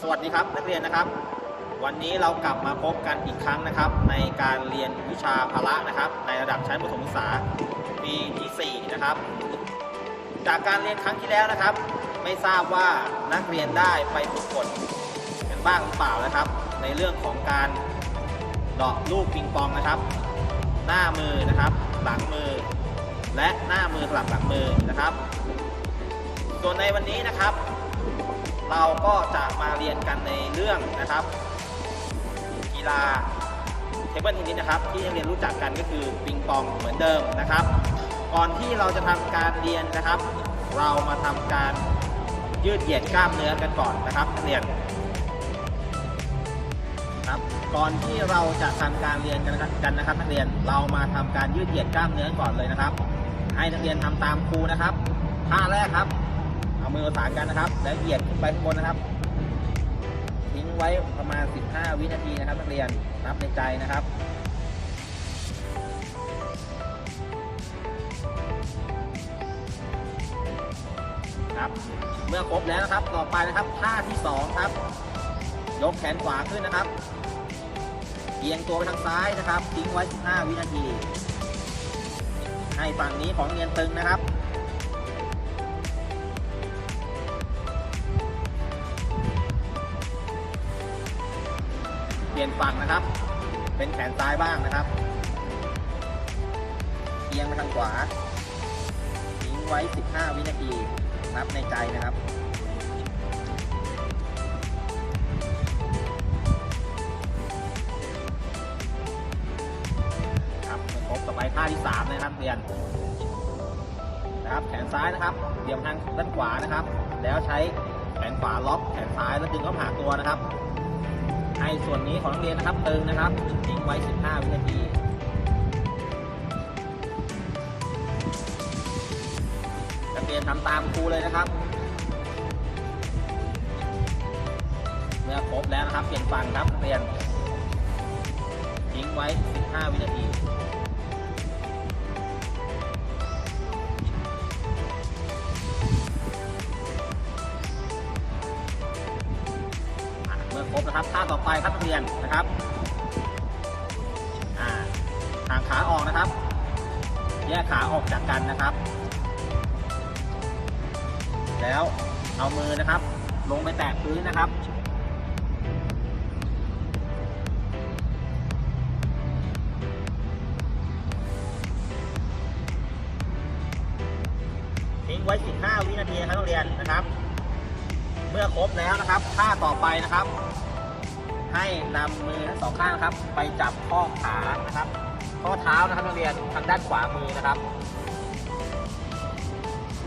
สวัสดีครับนักเรียนนะครับ วันนี้เรากลับมาพบกันอีกครั้งนะครับ ในการเรียนวิชาพละนะครับ ในระดับชั้นประถมศึกษาปีที่4นะครับ จากการเรียนครั้งที่แล้วนะครับ ไม่ทราบว่านักเรียนได้ไปฝึกฝนกันบ้างหรือเปล่านะครับ ในเรื่องของการเดาะลูกปิงปองนะครับ หน้ามือนะครับ หลังมือ และหน้ามือสลับหลังมือนะครับ ส่วนในวันนี้นะครับ เราก็จะมาเรียนกันในเรื่องนะครับ กีฬาเทเบิลเทนนิสนะครับ ที่นักเรียนรู้จักกันก็คือปิงปองเหมือนเดิมนะครับ ก่อนที่เราจะทำการเรียนนะครับ เรามาทำการยืดเหยียดกล้ามเนื้อกันก่อนนะครับนักเรียนครับก่อนที่เราจะทำการเรียนกันนะครับกันนะครับนักเรียนเรามาทำการยืดเหยียดกล้ามเนื้อก่อนเลยนะครับ ให้นักเรียนทำตามครูนะครับท่าแรกครับ เอามือประสานกันนะครับ แล้วเหยียดขึ้นไปข้างบนนะครับ ทิ้งไว้ประมาณ 15 วินาทีนะครับ นักเรียนนับในใจนะครับครับ เมื่อครบแล้วนะครับ ต่อไปนะครับท่าที่สองครับ ยกแขนขวาขึ้นนะครับเอียงตัวไปทางซ้ายนะครับ ทิ้งไว้ 15 วินาที ให้ฝั่งนี้ของเรียนตึงนะครับ ปลี่ยนฝั่งนะครับ เป็นแขนซ้ายบ้างนะครับเอียงไปทางขวาทิ้งไว้ 15 วินาทีนับในใจนะครับครับครบต่อไปท่าที่ 3 นะครับเรียนนะครับแขนซ้ายนะครับเหยียบทางด้านขวานะครับ แล้วใช้แขนขวาล็อกแขนซ้ายแล้วดึงเข้าหาตัวนะครับ ให้ส่วนนี้ของนักเรียนนะครับตึงนะครับทิ้งไว้ 15 วินาทีนักเรียนทำตามครูเลยนะครับเมื่อครบแล้วนะครับเปลี่ยนฝั่งครับนักเรียนทิ้งไว้ 15 วินาที นะครับท่าต่อไปครับนักเรียนนะครับอ่าห่างขาออกนะครับ แยกขาออกจากกันนะครับ แล้วเอามือนะครับ ลงไปแตะพื้นนะครับทิ้งไว้ 15 วินาทีครับนักเรียนนะครับ เมื่อครบแล้วนะครับท่าต่อไปนะครับ ให้นำมือทั้งสองข้างครับ ไปจับข้อขานะครับ ข้อเท้านะครับนักเรียนทางด้านขวามือนะครับ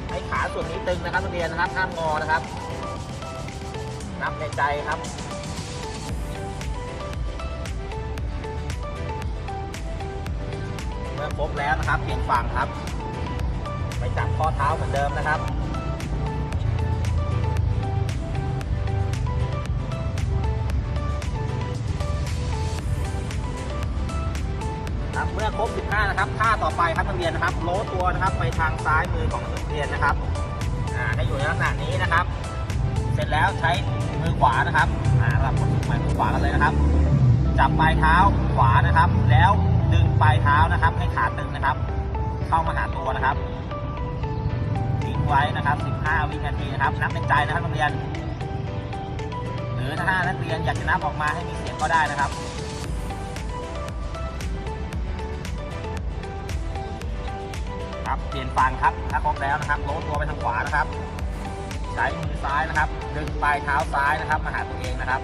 ให้ขาส่วนนี้ตึงนะครับนักเรียนนะครับห้ามงอนะครับ นับในใจครับเมื่อครบแล้วนะครับเปลี่ยนฝั่งครับ ไปจับข้อเท้าเหมือนเดิมนะครับ ครบ 15 นะครับท่าต่อไปครับนักเรียนนะครับโล้ตัวนะครับไปทางซ้ายมือของนักเรียนนะครับอ่าให้อยู่ในลักษณะนี้นะครับ เสร็จแล้วใช้มือขวานะครับอ่าเราคนมือขวากันเลยนะครับ จับปลายเท้าขวานะครับ แล้วดึงปลายเท้านะครับ ให้ขาตึงนะครับ เข้ามาหาตัวนะครับทิ้งไว้นะครับ 15 วินาทีนะครับนับเป็นใจนะครับนักเรียน หรือถ้านักเรียนอยากจะนับออกมาให้มีเสียงก็ได้นะครับ เปลี่ยนฝั่งครับ ถ้าครบแล้วนะครับโน้มตัวไปทางขวานะครับ ใช้มือซ้ายนะครับ ดึงปลายเท้าซ้ายนะครับ มาหาตัวเองนะครับ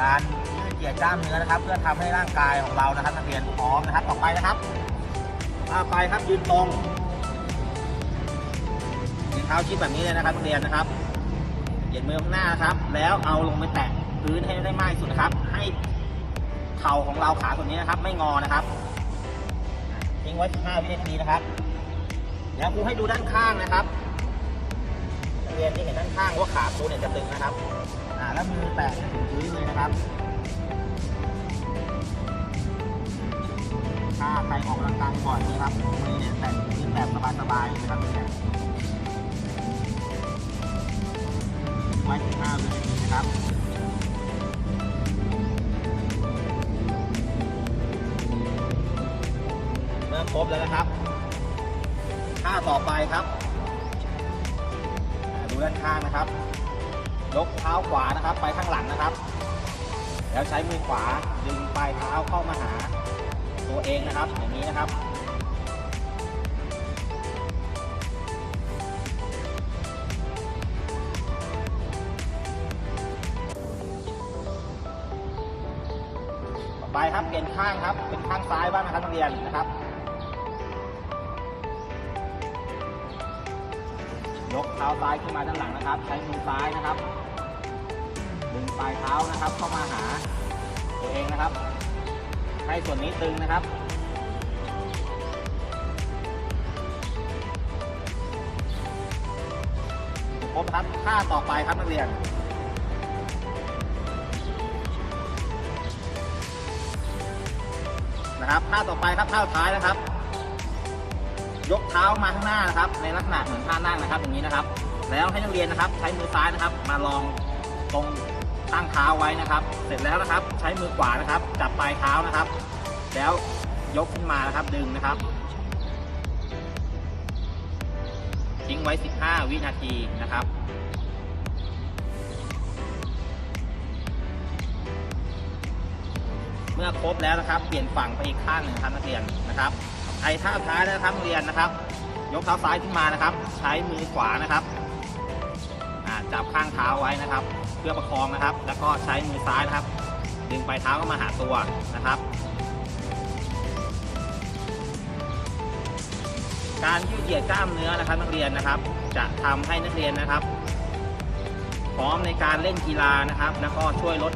การยืดเหยียดกล้ามเนื้อนะครับ เพื่อทำให้ร่างกายของเรานะครับนักเรียนพร้อมนะครับต่อไปนะครับต่อไปครับยืนตรงยืนเท้าชิดแบบนี้เลยนะครับนักเรียนนะครับ ยียดมือข้างหน้าครับ แล้วเอาลงไปแตะพื้นให้ได้มากที่สุดนะครับ ให้เข่าของเราขาส่วนนี้นะครับ ไม่งอนะครับทิ้งไว้ 15 วินาทีนะครับ แล้วครูให้ดูด้านข้างนะครับเรียนที่เห็นด้านข้างว่าขาครูเนี่ยจะตึงนะครับ อ่า แล้วมือแตะถึงพื้นเลยนะครับ ถ้าใครออกกำลังกายบ่อยนะครับมือเนี่ยแต่ยืนแบบสบายๆนะครับ ไว้ถึงห้าวินาทีนะครับเริ่มครบแล้วนะครับท่าต่อไปครับดูด้านข้างนะครับยกเท้าขวานะครับ ไปข้างหลังนะครับ แล้วใช้มือขวาดึงปลายเท้าเข้ามาหาตัวเองนะครับ อย่างนี้นะครับ ลี่ยนข้างครับ เป็นข้างซ้ายบ้างนะครับนักเรียนนะครับ ยกเท้าซ้ายขึ้นมาด้านหลังนะครับ ใช้มือซ้ายนะครับ ดึงปลายเท้านะครับ เข้ามาหาตัวเองนะครับ ให้ส่วนนี้ตึงนะครับครบครับท่าต่อไปครับนักเรียน นะครับท่าต่อไปครับท่าสุดท้ายนะครับ ยกเท้ามาข้างหน้านะครับ ในลักษณะเหมือนท่านั่งนะครับ อย่างนี้นะครับ แล้วให้นักเรียนนะครับ ใช้มือซ้ายนะครับ มาลองตรงตั้งเท้าไว้นะครับ เสร็จแล้วนะครับ ใช้มือขวานะครับ จับปลายเท้านะครับ แล้วยกขึ้นมานะครับดึงนะครับทิ้งไว้ 15 วินาทีนะครับ เมื่อครบแล้วนะครับ เปลี่ยนฝั่งไปอีกข้างหนึ่งครับนักเรียนนะครับไอ้ท่าท้ายนะครับนักเรียนนะครับ ยกเท้าซ้ายขึ้นมานะครับ ใช้มือขวานะครับจับข้างเท้าไว้นะครับ เพื่อประคองนะครับ แล้วก็ใช้มือซ้ายนะครับ ดึงปลายเท้าเข้ามาหาตัวนะครับการยืดเหยียดกล้ามเนื้อนะครับนักเรียนนะครับ จะทำให้นักเรียนนะครับ พร้อมในการเล่นกีฬานะครับ แล้วก็ช่วยลด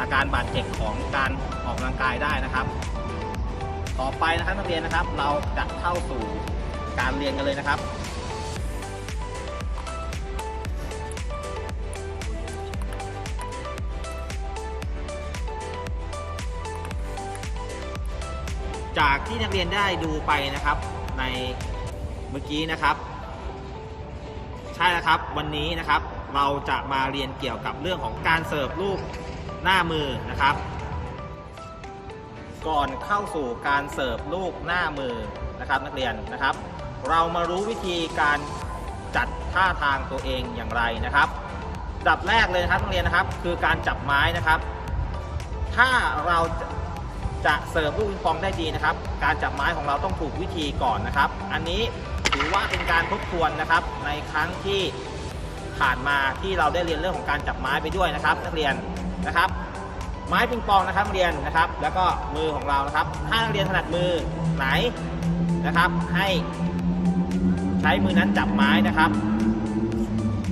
อาการบาดเจ็บของการออกกำลังกายได้นะครับ ต่อไปนะครับนักเรียนนะครับ เราจะเข้าสู่การเรียนกันเลยนะครับจากที่นักเรียนได้ดูไปนะครับในเมื่อกี้นะครับ ใช่แล้วครับวันนี้นะครับ เราจะมาเรียนเกี่ยวกับเรื่องของการเสิร์ฟลูก หน้ามือนะครับ ก่อนเข้าสู่การเสิร์ฟลูกหน้ามือนะครับนักเรียนนะครับ เรามารู้วิธีการจัดท่าทางตัวเองอย่างไรนะครับอันดับแรกเลยนะครับนักเรียนนะครับ คือการจับไม้นะครับ ถ้าเราจะจะเสิร์ฟลูกปิงปองได้ดีนะครับ การจับไม้ของเราต้องถูกวิธีก่อนนะครับ อันนี้ถือว่าเป็นการทบทวนนะครับ ในครั้งที่ผ่านมาที่เราได้เรียนเรื่องของการจับไม้ไปด้วยนะครับ นักเรียน นะครับ ไม้ปิงปองนะครับนักเรียนนะครับ แล้วก็มือของเรานะครับ ถ้านักเรียนถนัดมือไหนนะครับ ให้ใช้มือนั้นจับไม้นะครับ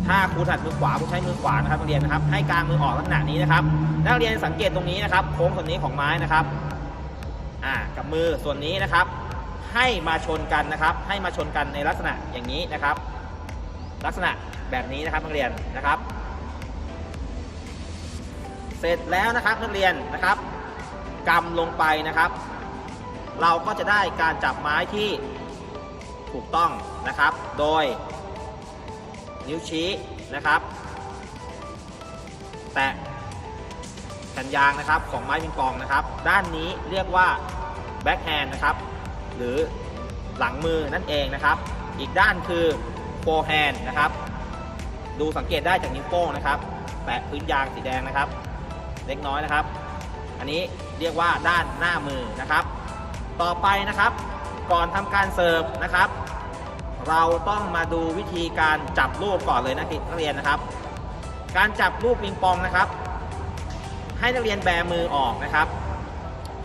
ถ้าครูถนัดมือขวาครูใช้มือขวานะครับนักเรียนนะครับ ให้กลางมือออกลักษณะนี้นะครับ นักเรียนสังเกตตรงนี้นะครับ โค้งส่วนนี้ของไม้นะครับอ่ากับมือส่วนนี้นะครับ ให้มาชนกันนะครับ ให้มาชนกันในลักษณะอย่างนี้นะครับ ลักษณะแบบนี้นะครับนักเรียนนะครับ เสร็จแล้วนะครับนักเรียนนะครับกำลงไปนะครับ เราก็จะได้การจับไม้ที่ถูกต้องนะครับ โดย นิ้วชี้นะครับ แตะแผ่นยางนะครับของไม้ปิงปองนะครับ ด้านนี้เรียกว่าแบ็คแฮนด์นะครับ หรือหลังมือนั่นเองนะครับ อีกด้านคือโฟแฮนด์นะครับ ดูสังเกตได้จากนิ้วโป้งนะครับ แตะพื้นยางสีแดงนะครับ เล็กน้อยนะครับ อันนี้เรียกว่าด้านหน้ามือนะครับ ต่อไปนะครับ ก่อนทำการเสิร์ฟนะครับ เราต้องมาดูวิธีการจับลูกก่อนเลยนะนักเรียนนะครับ การจับลูกปิงปองนะครับ ให้นักเรียนแบมือออกนะครับ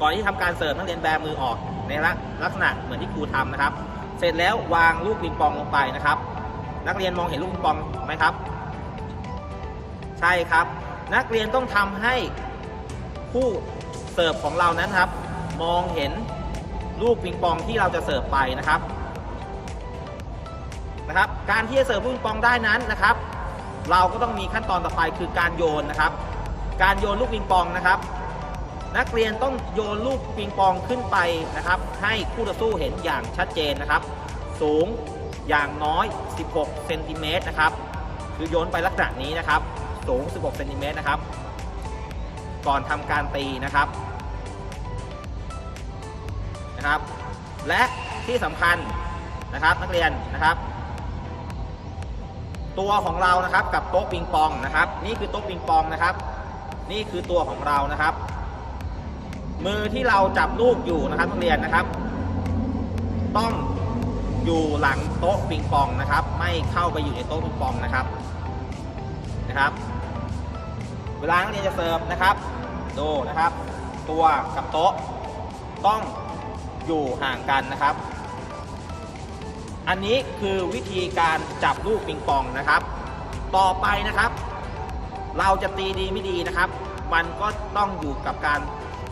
ก่อนที่ทำการเสิร์ฟนักเรียนแบมือออกในลักษณะเหมือนที่ครูทำนะครับ เสร็จแล้ววางลูกปิงปองลงไปนะครับ นักเรียนมองเห็นลูกปิงปองไหมครับ ใช่ครับ นักเรียนต้องทำให้ผู้เสิร์ฟของเรานั้นครับ มองเห็นลูกปิงปองที่เราจะเสิร์ฟไปนะครับนะครับ การที่จะเสิร์ฟลูกปิงปองได้นั้นนะครับ เราก็ต้องมีขั้นตอนต่อไปคือการโยนนะครับ การโยนลูกปิงปองนะครับ นักเรียนต้องโยนลูกปิงปองขึ้นไปนะครับ ให้คู่ต่อสู้เห็นอย่างชัดเจนนะครับ สูงอย่างน้อย 16 เซนติเมตรนะครับ คือโยนไปลักษณะนี้นะครับ สูง 16 เซนติเมตรนะครับ ก่อนทำการตีนะครับ นะครับ และที่สำคัญนะครับนักเรียนนะครับ ตัวของเรานะครับกับโต๊ะปิงปองนะครับ นี่คือโต๊ะปิงปองนะครับ นี่คือตัวของเรานะครับ มือที่เราจับลูกอยู่นะครับนักเรียนนะครับ ต้องอยู่หลังโต๊ะปิงปองนะครับ ไม่เข้าไปอยู่ในโต๊ะปิงปองนะครับนะครับ เวลานักเรียนจะเสิร์ฟนะครับดูนะครับ ตัวกับโต๊ะต้องอยู่ห่างกันนะครับ อันนี้คือวิธีการจับลูกปิงปองนะครับ ต่อไปนะครับ เราจะตีดีไม่ดีนะครับ มันก็ต้องอยู่กับการ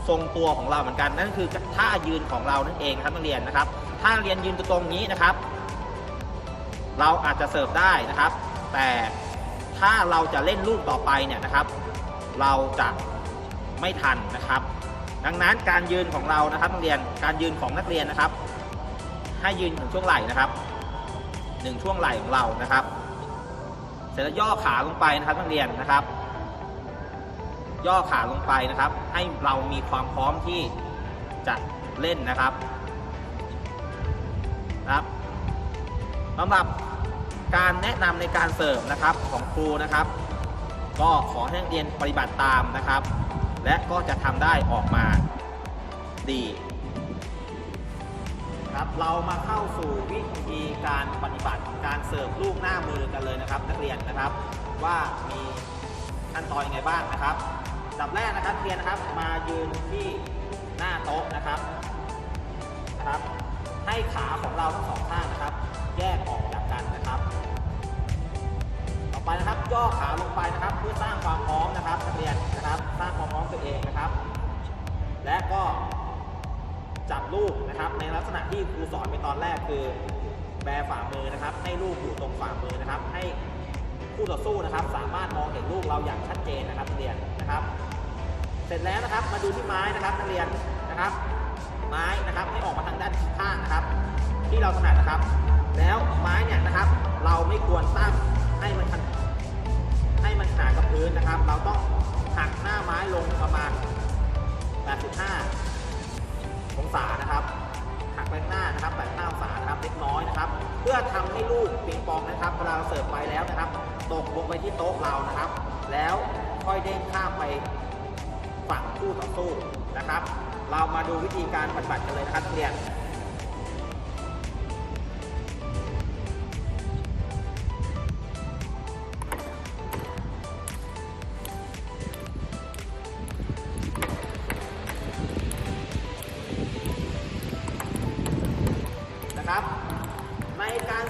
ทรงตัวของเราเหมือนกัน นั่นคือท่ายืนของเรานั่นเองครับนักเรียนนะครับ ถ้าเรียนยืนตรงนี้นะครับ เราอาจจะเสิร์ฟได้นะครับ แต่ถ้าเราจะเล่นลูกต่อไปเนี่ยนะครับ เราจะไม่ทันนะครับ ดังนั้นการยืนของเรานะครับนักเรียนการยืนของนักเรียนนะครับ ให้ยืนถึงช่วงไหล่นะครับหนึ่งช่วงไหล่ของเรานะครับ เสร็จแล้วย่อขาลงไปนะครับนักเรียนนะครับ ย่อขาลงไปนะครับ ให้เรามีความพร้อมที่จะเล่นนะครับนะครับสำหรับการแนะนำในการเสิร์ฟนะครับของครูนะครับ ก็ขอให้นักเรียนปฏิบัติตามนะครับ และก็จะทำได้ออกมาดีครับเรามาเข้าสู่วิธีการปฏิบัติการเสิร์ฟลูกหน้ามือกันเลยนะครับ นักเรียนนะครับ ว่ามีขั้นตอนยังไงบ้างนะครับดับแรกนะครับเรียนนะครับมายืนที่หน้าโต๊ะนะครับนะครับ ให้ขาของเราทั้งสองข้างนะครับ แยกออก ไปนะครับ ย่อขาลงไปนะครับ เพื่อสร้างความพร้อมนะครับนักเรียนนะครับ สร้างความพร้อมตัวเองนะครับ และก็จับลูกนะครับ ในลักษณะที่ครูสอนไปตอนแรกคือแบฝ่ามือนะครับ ให้ลูกอยู่ตรงฝ่ามือนะครับ ให้คู่ต่อสู้นะครับ สามารถมองเห็นลูกเราอย่างชัดเจนนะครับนักเรียนนะครับ เสร็จแล้วนะครับมาดูที่ไม้นะครับนักเรียนนะครับ ไม้นะครับให้ออกมาทางด้านข้างนะครับ ที่เราถนัดนะครับ แล้วไม้เนี่ยนะครับ เราไม่ควรตั้ง ให้มันให้มันขานกับพื้นนะครับ เราต้องหักหน้าไม้ลงประมาณ 85 องศานะครับหักไปหน้านะครับ85องศานะครับเล็กน้อยนะครับ เพื่อทำให้ลูกปิงปองนะครับเวลาเราเสิร์ฟไปแล้วนะครับ ตกลงไปที่โต๊ะเรานะครับ แล้วค่อยเด้งข้ามไปฝั่งคู่ต่อสู้นะครับ เรามาดูวิธีการปฏิบัติกันเลยนะครับเรียน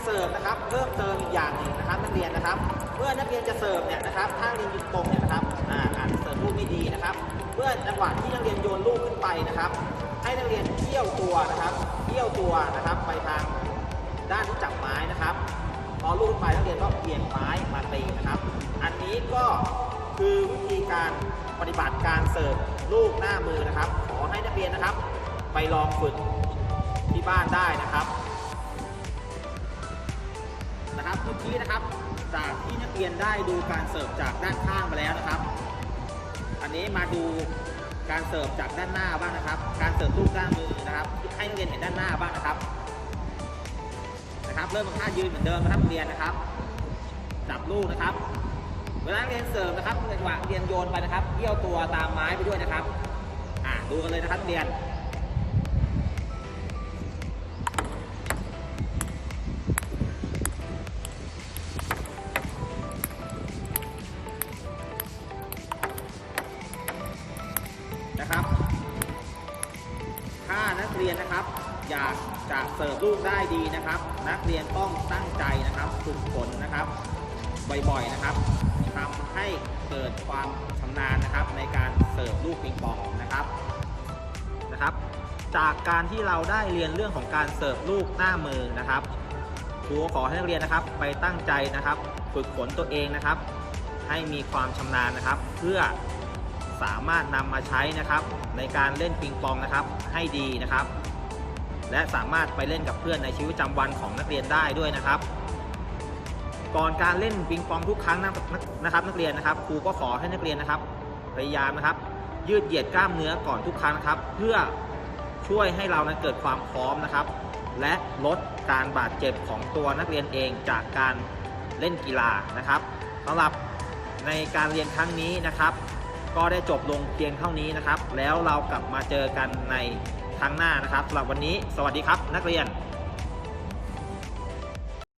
เสิร์ฟนะครับ เพิ่มเติมอีกอย่างหนึ่งนะครับนักเรียนนะครับ เมื่อนักเรียนจะเสิร์ฟเนี่ยนะครับถ้าเรียนยืนตรงเนี่ยนะครับอ่าอาจจะเสิร์ฟลูกไม่ดีนะครับ เมื่อจังหวะที่นักเรียนโยนลูกขึ้นไปนะครับ ให้นักเรียนเที่ยวตัวนะครับเที่ยวตัวนะครับไปทางด้านที่จับไม้นะครับ พอลูกไปนักเรียนก็เปลี่ยนไม้มาตีนะครับ อันนี้ก็คือวิธีการปฏิบัติการเสิร์ฟลูกหน้ามือนะครับ ขอให้นักเรียนนะครับ ไปลองฝึกที่บ้านได้นะครับ นะครับเมื่อกี้นะครับ จากที่นักเรียนได้ดูการเสิร์ฟจากด้านข้างมาแล้วนะครับ อันนี้มาดูการเสิร์ฟจากด้านหน้าบ้างนะครับ การเสิร์ฟลูกด้านมือนะครับให้นักเรียนเห็นด้านหน้าบ้างนะครับ นะครับ เริ่มจากท่ายืนเหมือนเดิมนะครับเรียนนะครับจับลูกนะครับ เวลานักเรียนเสิร์ฟนะครับจังหวะเรียนโยนไปนะครับเกี่ยวตัวตามไม้ไปด้วยนะครับ อ่าดูกันเลยนะครับเรียน บ่อยๆนะครับทำให้เกิดความชำนาญนะครับในการเสิร์ฟลูกปิงปองนะครับนะครับ จากการที่เราได้เรียนเรื่องของการเสิร์ฟลูกหน้ามือนะครับครูขอให้นักเรียนนะครับไปตั้งใจนะครับ ฝึกฝนตัวเองนะครับ ให้มีความชำนาญนะครับ เพื่อสามารถนำมาใช้นะครับในการเล่นปิงปองนะครับให้ดีนะครับ และสามารถไปเล่นกับเพื่อนในชีวิตประจำวันของนักเรียนได้ด้วยนะครับ ก่อนการเล่นปิงปองทุกครั้งนะนะครับนักเรียนนะครับครูก็ขอให้นักเรียนนะครับ พยายามนะครับ ยืดเหยียดกล้ามเนื้อก่อนทุกครั้งนะครับ เพื่อช่วยให้เรานั้นเกิดความพร้อมนะครับ และลดการบาดเจ็บของตัวนักเรียนเองจากการเล่นกีฬานะครับสำหรับในการเรียนครั้งนี้นะครับ ก็ได้จบลงเพียงเท่านี้นะครับ แล้วเรากลับมาเจอกันในครั้งหน้านะครับสำหรับวันนี้ สวัสดีครับ นักเรียน